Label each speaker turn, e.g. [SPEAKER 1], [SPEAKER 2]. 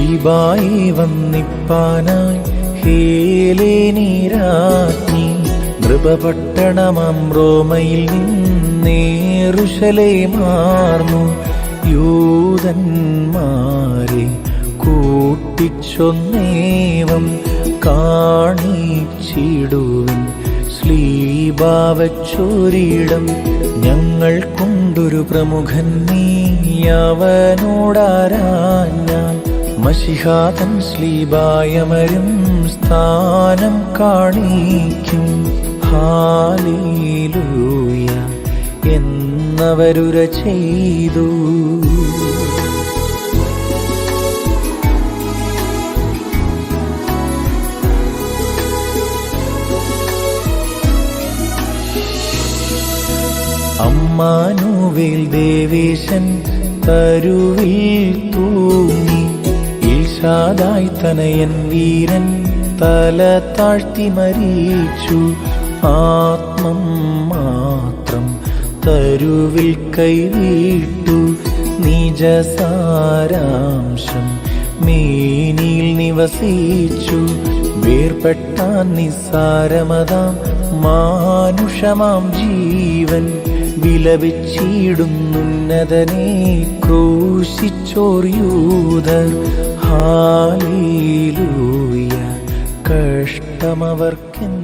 [SPEAKER 1] ശ്ലീബായി വന്നിപ്പാനായി ഹേലേനീരാജ്ഞി നൃപപട്ടണമം റോമയിൽ നിന്നേറുശലേ മാർന്നു. യൂതന്മാരെ കൂട്ടിച്ചൊന്നേവം കാണിച്ചിടുവിൻ. ശ്ലീബാവച്ചൊരിടം ഞങ്ങൾ കൊണ്ടൊരു പ്രമുഖൻ നീയവനോടാരാഞ്ഞാൽ മഷിഹാതൻ ശ്ലീബായമരും സ്ഥാനം കാണിക്കും. ഹാലീലൂയ. എന്നവരുര ചെയ്തു. അമ്മാനുവേൽ ദേവേശൻ തരുവിൽ തൂങ്ങി. ഈശാദായി തനയൻ വീരൻ തല താഴ്ത്തി മരിച്ചു. ആത്മം മാത്രം തരുവിൽ കൈവിട്ടു. നിജസാരാംശം മീനിൽ നിവസിച്ചു. വേർപെട്ടാൻ നിസ്സാരമതാം മാനുഷമാം ജീവൻ വിലപിച്ചിടുന്നുന്നതനെ ക്രൂശിച്ചോർ യൂതർ ഹാലീലൂയ. കഷ്ടമവർക്കെന്ന്